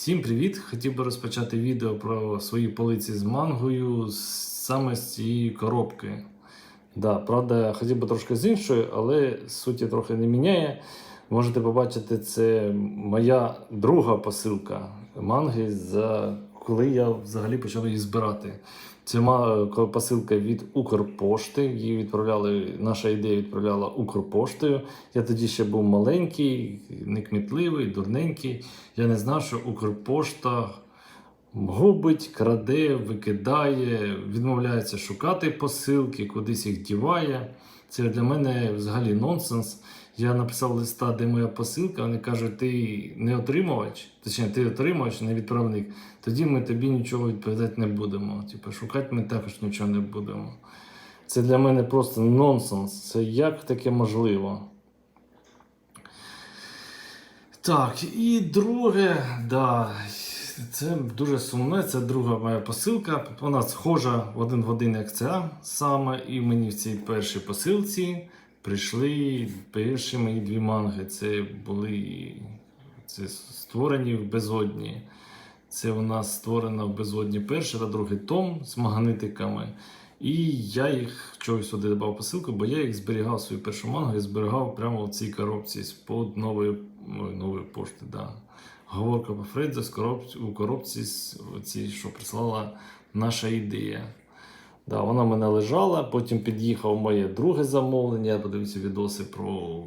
Всім привіт! Хотів би розпочати відео про свої полиці з мангою саме з цієї коробки. Да, правда, хотів би трошки з іншої, але суті трохи не міняє. Можете побачити, це моя друга посилка манги, за коли я взагалі почав її збирати. Це посилка від Укрпошти. Її відправляли, наша ідея відправляла Укрпоштою. Я тоді ще був маленький, некмітливий, дурненький. Я не знав, що Укрпошта губить, краде, викидає, відмовляється шукати посилки, кудись їх діває. Це для мене взагалі нонсенс. Я написав листа, де моя посилка. Вони кажуть, ти не отримувач, точніше, ти отримувач, не відправник. Тоді ми тобі нічого відповідати не будемо. Типу, шукати ми також нічого не будемо. Це для мене просто нонсенс. Це як таке можливо? Так, і друге, да, це дуже сумне. Це друга моя посилка. Вона схожа в один в один, як ця саме. І мені в цій першій посилці прийшли перші мої дві манги. Це були це створені в безодні. Це у нас створено в безодні перший та другий том з магнитиками. І я їх чогось сюди додав посилку, бо я їх зберігав свою першу мангу, я зберігав прямо в цій коробці з-под нової, ой, нової пошти. Да. Говорка по з коробці, у коробці, з що прислала наша ідея. Да, вона мене лежала, потім під'їхав моє друге замовлення, я подивився відоси про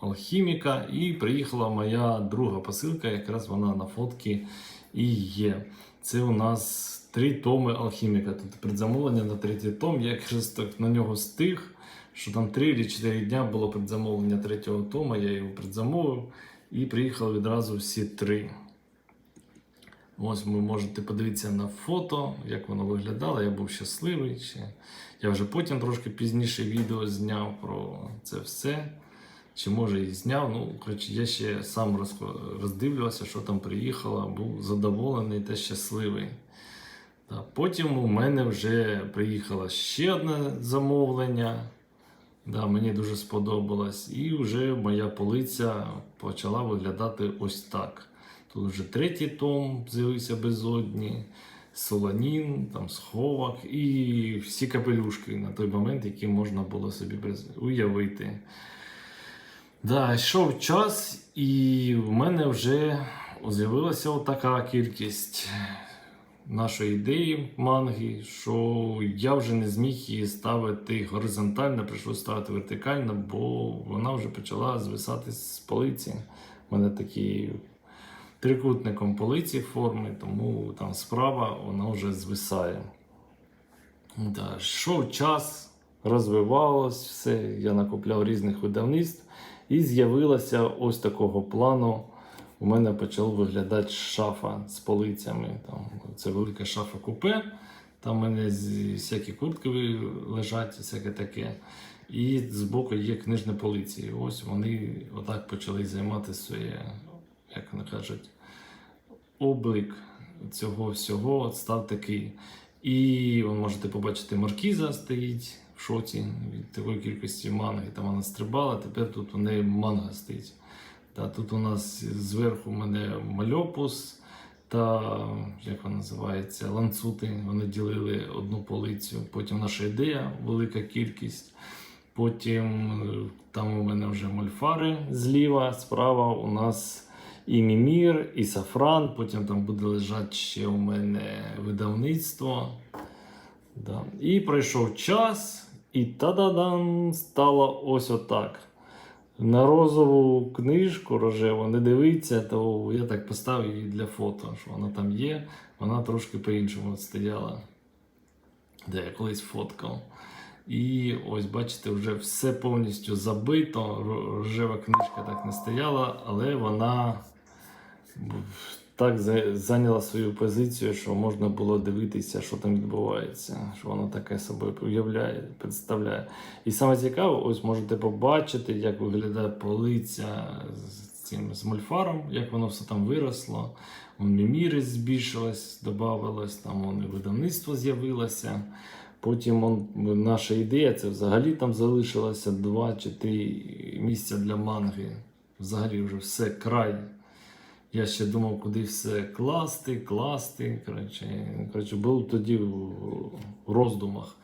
алхіміка, і приїхала моя друга посилка, якраз вона на фотки і є. Це у нас три томи алхіміка. Тут предзамовлення на третій том. Я якраз так на нього стиг, що там три чи чотири дня було предзамовлення третього тома, я його предзамовив і приїхали відразу всі три. Ось ви можете подивитися на фото, як воно виглядало. Я був щасливий. Ще. Я вже потім трошки пізніше відео зняв про це все. Чи може і зняв. Ну, коротше, я ще сам роздивлювався, що там приїхало, був задоволений та щасливий. Та потім у мене вже приїхало ще одне замовлення. Да, мені дуже сподобалось. І вже моя полиця почала виглядати ось так. Тут вже третій том з'явився безодні, солонін, там сховок і всі капелюшки на той момент, які можна було собі уявити. Да, йшов час, і в мене вже з'явилася така кількість нашої ідеї манги, що я вже не зміг її ставити горизонтально, прийшлося ставити вертикально, бо вона вже почала звисати з полиці. У мене такий трикутником полиці форми, тому там справа вона вже звисає. Да, йшов час, розвивалось все, я накупляв різних видавництв, і з'явилася ось такого плану. У мене почала виглядати шафа з полицями. Там, це велика шафа купе. Там у мене всякі куртки лежать, всяке таке. І збоку є книжні полиці. Ось вони отак почали займати своє, як вони кажуть, облик цього всього став такий. І ви можете побачити, маркіза стоїть в шоці від такої кількості манги. Там вона стрибала, тепер тут у неї манга стоїть. Та тут у нас зверху у мене мальопус та як вона називається, ланцути. Вони ділили одну полицю. Потім наша ідея, велика кількість. Потім е, там у мене вже мольфари зліва, справа у нас і Мімір, і Сафран. Потім там буде лежати ще у мене видавництво. Да. І пройшов час, і та-да-дан стало ось отак. На розову книжку рожеву не дивиться, то я так поставив її для фото, що вона там є, вона трошки по-іншому стояла. Де я колись фоткав. І ось бачите, вже все повністю забито. Рожева книжка так не стояла, але вона так зайняла свою позицію, що можна було дивитися, що там відбувається, що воно таке собою уявляє, представляє. І саме цікаве, ось можете побачити, як виглядає полиця з цим з мольфаром, як воно все там виросло. Міміри збільшилось, додавалось, там вон і видавництво з'явилося. Потім он, наша ідея, це взагалі там залишилося два чи три місця для манги. Взагалі вже все край. Я ще думав, куди все класти, класти. Коротше, коротше був тоді в роздумах.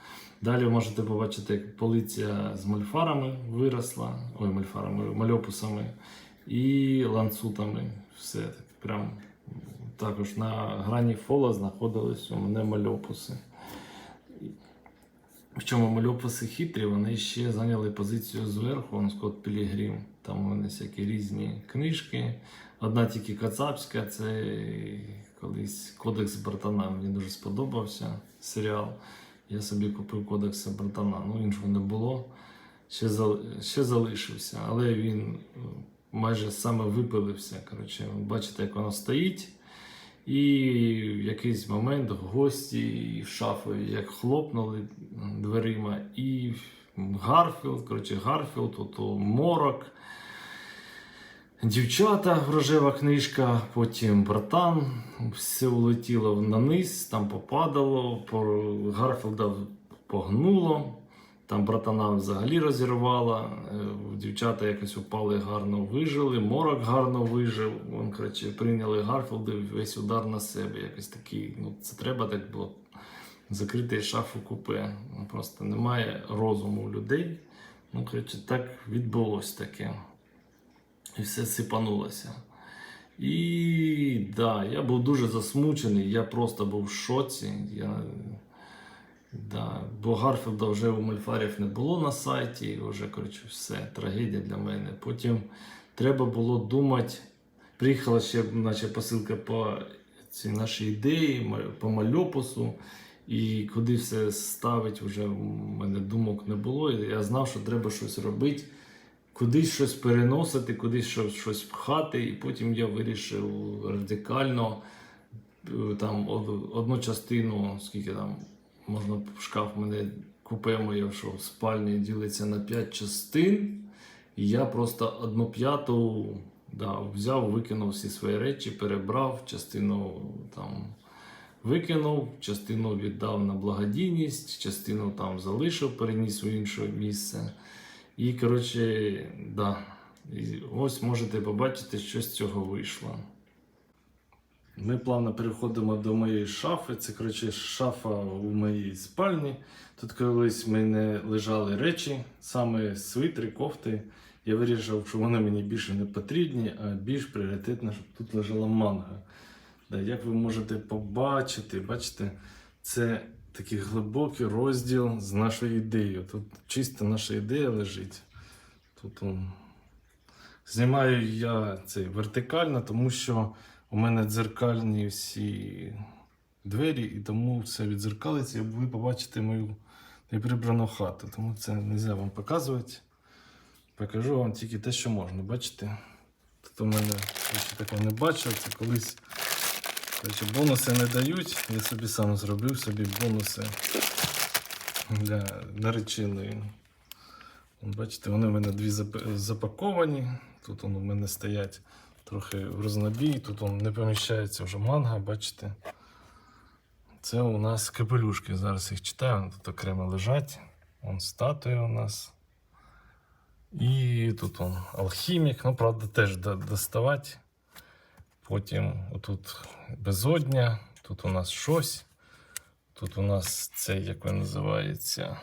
Далі ви можете побачити, як полиця з мальфарами виросла, ой, мальфарами, мальопусами і ланцутами. Все так прям також на грані фола знаходились у мене мальопуси. Причому мальопуси хитрі, вони ще зайняли позицію зверху, он Скотт Пілігрім. Там у мене всякі різні книжки. Одна тільки кацапська, це колись Кодекс Бартана. Мені дуже сподобався серіал. Я собі купив Кодекс Бартана. Ну, іншого не було. Ще, ще залишився, але він е, майже саме випилився. Коротше, бачите, як воно стоїть. І в якийсь момент гості шафи як хлопнули дверима, і Гарфілд, коротше, Гарфілд, ото морок, дівчата, рожева книжка, потім братан, все улетіло на низ, там попадало, по Гарфілда погнуло. Там братана взагалі розірвала, е, дівчата якось упали, гарно вижили, морок гарно вижив. Вон, коротше, прийняли Гарфілди весь удар на себе. Якось такий, ну це треба так було закрити шафу купе. Ну, Просто немає розуму у людей. Ну, коротше, так відбулось таке. І все сипанулося. І да, я був дуже засмучений, я просто був в шоці. Я, да, бо Гарфілда вже у Мольфарів не було на сайті, і вже коротше, все, трагедія для мене. Потім треба було думати. Приїхала ще наче посилка по цій нашій ідеї, по мальопусу. І куди все ставить, вже в мене думок не було. Я знав, що треба щось робити, кудись щось переносити, кудись щось, щось пхати. І потім я вирішив радикально е, там одну частину, скільки там можна шкаф мене купе моє, що в спальні ділиться на 5 частин. І я просто одну п'яту да, взяв, викинув всі свої речі, перебрав, частину там викинув, частину віддав на благодійність, частину там залишив, переніс в інше місце. І, коротше, да. І ось можете побачити, що з цього вийшло. Ми плавно переходимо до моєї шафи. Це коротше шафа у моїй спальні. Тут колись в мене лежали речі, саме свитри, кофти. Я вирішив, що вони мені більше не потрібні, а більш пріоритетно, щоб тут лежала манга. Да, як ви можете побачити, бачите, це такий глибокий розділ з нашою ідеєю. Тут чисто наша ідея лежить. Тут он. Знімаю я це вертикально, тому що у мене дзеркальні всі двері, і тому все відзеркалиться, і ви побачите мою неприбрану хату. Тому це не можна вам показувати. Покажу вам тільки те, що можна. Бачите? Тут у мене я ще такого не бачив. Це колись коротше, бонуси не дають. Я собі сам зробив собі бонуси для нареченої. Бачите, вони в мене дві запаковані. Тут он у мене стоять трохи в рознобій, тут он не поміщається вже манга, бачите. Це у нас капелюшки. Зараз їх читаю, вони тут окремо лежать. Вон статуя у нас. І тут он алхімік, ну, правда, теж до- доставати. Потім отут безодня, тут у нас щось. Тут у нас це, як він називається,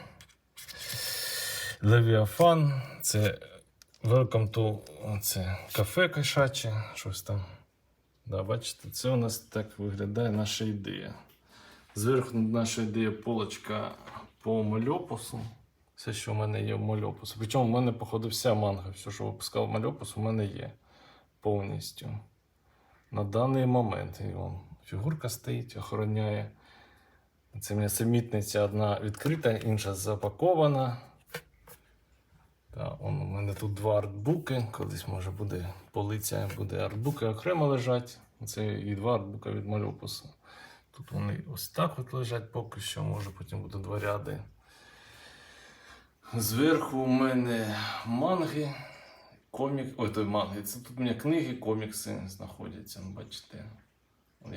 Левіафан. Це Welcome to це кафе кошаче, щось там. Да, бачите, це у нас так виглядає наша ідея. Зверху наша ідея полочка по мальопусу. Все, що в мене є в мальопусу. Причому в мене, походу, вся манга, все, що випускав мальопус, у мене є повністю. На даний момент. І вон, фігурка стоїть, охороняє. Це в мене самітниця одна відкрита, інша запакована. Та, он, у мене тут два артбуки. Колись може буде полиця, буде артбуки окремо лежать. Це і два артбука від мальопусу. Тут вони ось так от лежать поки що, може потім буде два ряди. Зверху у мене манги, комік. Ой, той манги. Це тут у мене книги, комікси знаходяться. Бачите.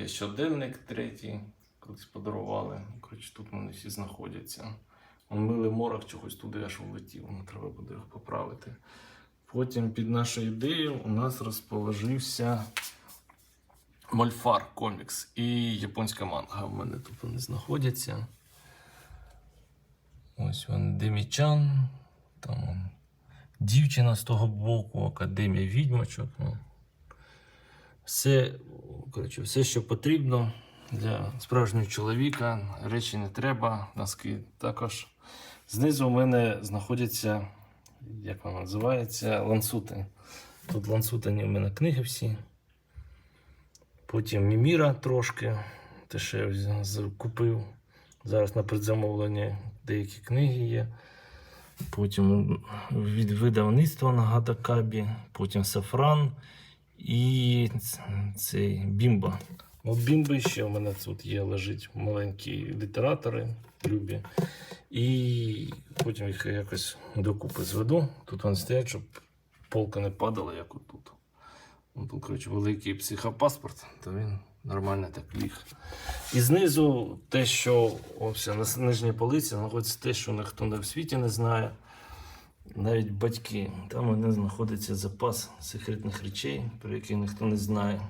Є щоденник третій, колись подарували. Коротше, тут вони всі знаходяться. Он милий морок чогось туди аж влетів, ну, треба буде їх поправити. Потім під нашою ідеєю у нас розположився Мольфар комікс і японська манга. У мене тут вони знаходяться. Ось він Демічан. Там дівчина з того боку, Академія відьмачок. Ну. Все, коротше, все, що потрібно для справжнього чоловіка. Речі не треба, носки також. Знизу у мене знаходяться, як вона називається, лансути. Тут лансутані у мене книги всі. Потім Міміра трошки. Те, що я купив. Зараз на предзамовлення деякі книги є. Потім від видавництва Нагата Кабі, потім Сафран і цей Бімба. От Бімби ще у мене тут є, лежить маленькі літератори, любі. І потім їх якось докупи зведу. Тут вони стоять, щоб полка не падала, як отут. Тут, коротше, великий психопаспорт, то він нормально так ліг. І знизу те, що ось, на нижній полиці знаходиться те, що ніхто в світі не знає. Навіть батьки. Там у них знаходиться запас секретних речей, про які ніхто не знає.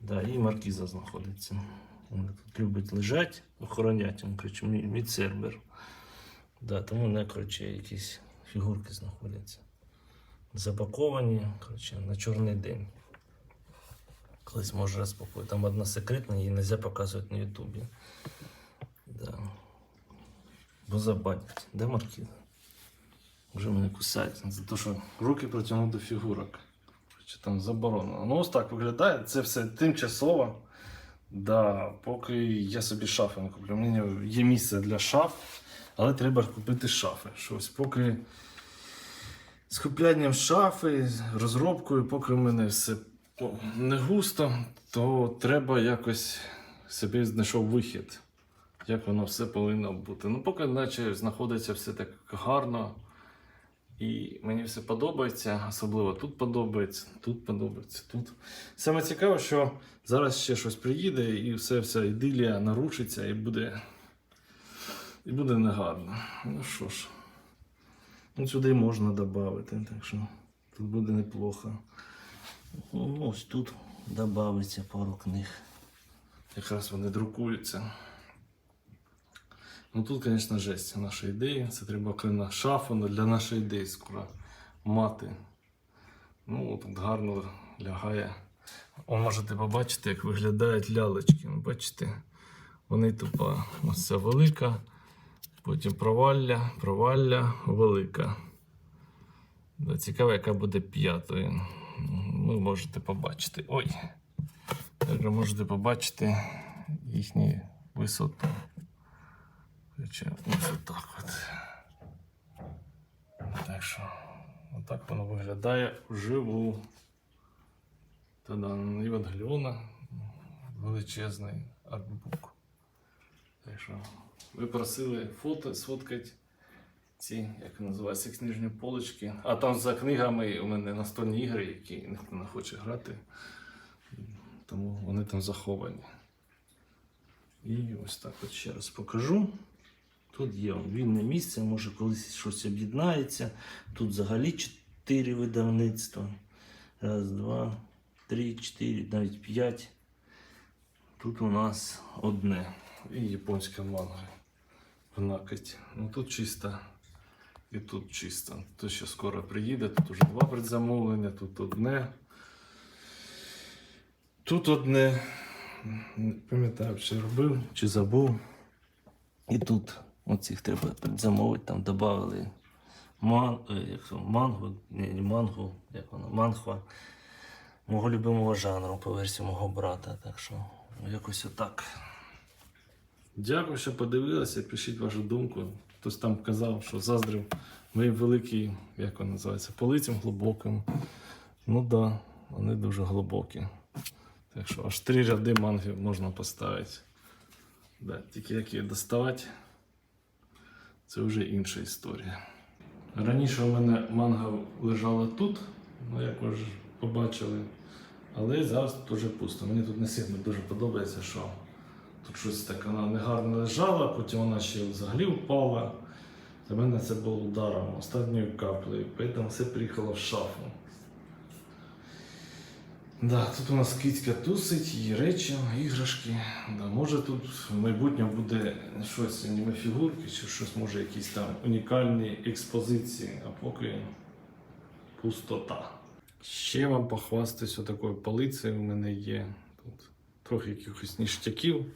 Да, і маркіза знаходиться. Вони тут любить лежать, охоронять, він, коротше, мій, цербер. Да, тому не коротше, якісь фігурки знаходяться. Запаковані коротше, на чорний день. Колись може розпакую. Там одна секретна, її не можна показувати на Ютубі. Да. Бо забанять. Де маркіза? Вже мене кусають за те, що руки протягнув до фігурок. Чи там заборонено. Ну, ось так виглядає. Це все тимчасово. Да, поки я собі шафи не куплю. У мене є місце для шаф, але треба купити шафи. Щось поки з куплянням шафи, розробкою, поки в мене все не густо, то треба якось собі знайшов вихід. Як воно все повинно бути. Ну, поки наче знаходиться все так гарно. І мені все подобається, особливо тут подобається, тут подобається, тут. Саме цікаве, що зараз ще щось приїде, і все вся ідилія нарушиться і буде. І буде негарно. Ну що ж, ну сюди можна додати, так що тут буде неплохо. Ну, Ось тут додається пару книг. Якраз вони друкуються. Ну тут, звісно, жесть наша ідея. Це треба окрема шафа для нашої ідеї скоро мати. Ну, тут гарно лягає. О, можете побачити, як виглядають лялечки. Ну, Бачите, вони тупа. Ось ця велика, потім провалля, провалля, велика. Да, Цікаво, яка буде п'ятою. Ви можете побачити. Ой. Можете побачити їхню висоту. Короче, ось отак от. Так що, отак воно виглядає вживу. От Gliона величезний артбук. Так що, ви просили фото сфоткати ці, як називаються, книжні полочки. А там за книгами у мене настольні ігри, які ніхто не хоче грати. Тому вони там заховані. І ось так от ще раз покажу. Тут є вільне місце, може колись щось об'єднається. Тут взагалі чотири видавництва. Раз, два, три, чотири, навіть п'ять. Тут у нас одне. І японська манга. В накаті. Ну тут чисто. І тут чисто. То ще скоро приїде, тут уже два предзамовлення, тут одне. Тут одне. Не пам'ятаю, чи робив, чи забув. І тут оцих треба замовити, там додали ман, е, ні, не мангу, як воно, манхва мого любимого жанру по версії мого брата. Так що якось отак. Дякую, що подивилися. Пишіть вашу думку. Хтось там казав, що заздрив моїй великій, як він називається, полицям глибоким. Ну так, да, вони дуже глибокі. Так що аж три ряди манги можна поставити. Да, тільки як її доставати, це вже інша історія. Раніше у мене манга лежала тут, ну як ви ж побачили. Але зараз тут вже пусто. Мені тут не сильно дуже подобається, що тут щось так вона негарно лежала, потім вона ще взагалі впала. Для мене це було ударом, останньою каплею, тому все приїхало в шафу. Да, тут у нас кицька тусить, її речі, іграшки. Да, може тут в майбутньому буде щось аніме фігурки, чи щось може якісь там унікальні експозиції, а поки пустота. Ще вам похвастаюсь отакою полицею у мене є. Тут трохи якихось ніштяків.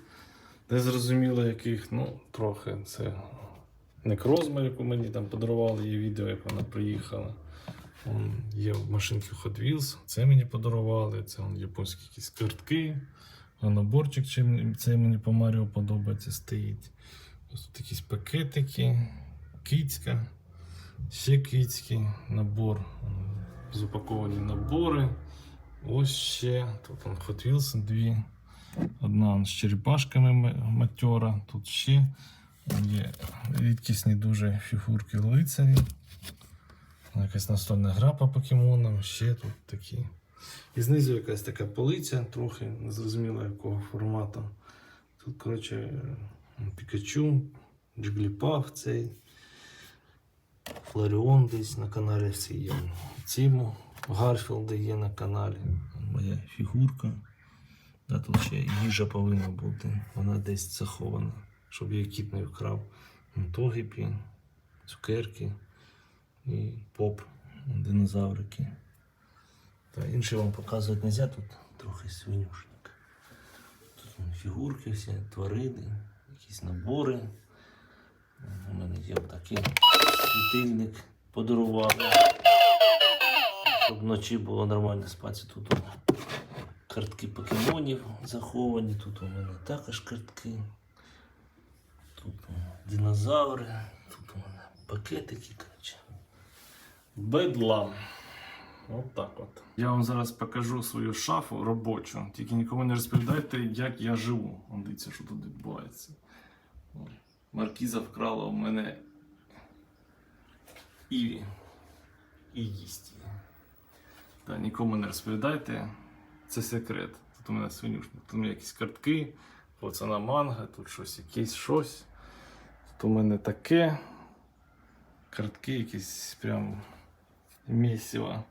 Не зрозуміло яких, ну, трохи це некрозма, яку мені там подарували, є відео, як вона приїхала. Вон є машинки Hot Wheels, це мені подарували, це вон, японські якісь картки. А наборчик, чим мені по Маріо подобається, стоїть. Ось тут якісь пакетики, кицька, ще кицьки, набор, м, запаковані набори. Ось ще. Тут вон Hot Wheels дві. Одна з черепашками матьора, тут ще є рідкісні дуже фігурки лицарі. Якась настольна гра по покемонам, ще тут такі. І знизу якась така полиця, трохи незрозуміло якого формату. Тут, коротше, Пікачу, Джигліпав цей, Фларіон десь на каналі всі є. Ціму, Гарфілди є на каналі. Моя фігурка. Да, тут ще їжа повинна бути. Вона десь захована, щоб її кіт не вкрав. Тогіпі, цукерки і поп, динозаврики. Та інше вам показувати не можна, тут трохи свинюшник. Тут фігурки всі, тварини, якісь набори. У мене є такий світильник подарували. Щоб вночі було нормально спати. Тут картки покемонів заховані, тут у мене також картки. Тут динозаври, тут у мене пакетики. Бедлам. От так от. Я вам зараз покажу свою шафу робочу. Тільки нікому не розповідайте, як я живу. Дивіться, що тут відбувається. Маркіза вкрала у мене Іві. І їсть її. Та, нікому не розповідайте. Це секрет. Тут у мене свинюшник. Тут у мене якісь картки, пацана манга, тут щось, якесь щось. Тут у мене таке. Картки якісь прям місіва.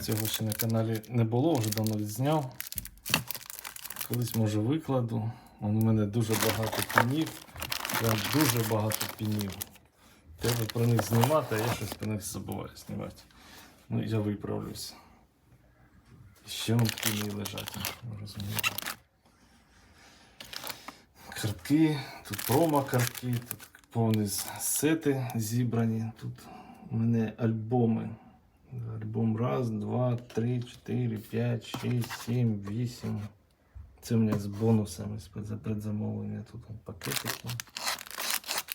Цього ще на каналі не було, вже давно відзняв. Колись може викладу. Вон у мене дуже багато пінів. Прям дуже багато пінів. Треба про них знімати, а я щось про них забуваю знімати. Ну, я виправлюся. Ще вон піни лежать, розумію. Картки, тут промо-картки, тут повні сети зібрані. Тут у мене альбоми. Альбом раз, два, три, чотири, п'ять, шість, сім, вісім. Це у мене з бонусами з пред- предзамовлення. Тут пакетики.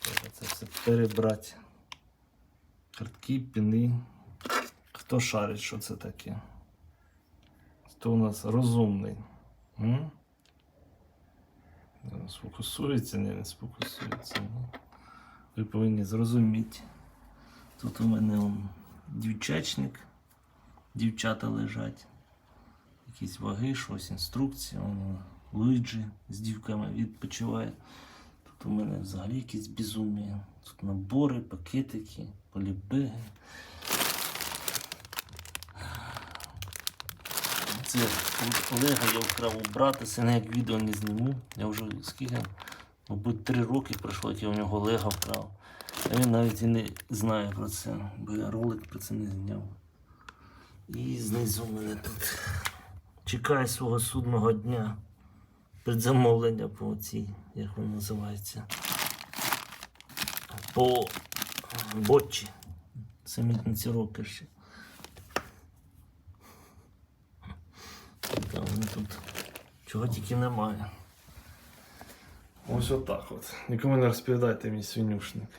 Треба це все перебрати. Картки, піни. Хто шарить, що це таке? Хто у нас розумний? М? Сфокусується, ні, не сфокусується. Ви повинні зрозуміти. Тут у мене дівчачник, дівчата лежать. Якісь ваги, щось, інструкція. Он, Луїджі з дівками відпочиває. Тут у мене взагалі якісь безумія. Тут набори, пакетики, полібеги. Це Олега я вкрав у брата, це як відео не зніму. Я вже скільки, мабуть, три роки пройшло, як я у нього Олега вкрав. А він навіть і не знає про це, бо я ролик про це не зняв. І знизу мене тут чекає свого судного дня. Предзамовлення по цій, як воно називається. По ботчі. Це митниці рокерші. Та вони тут чого тільки немає. Ось отак от. Нікому не розповідайте мій свинюшник.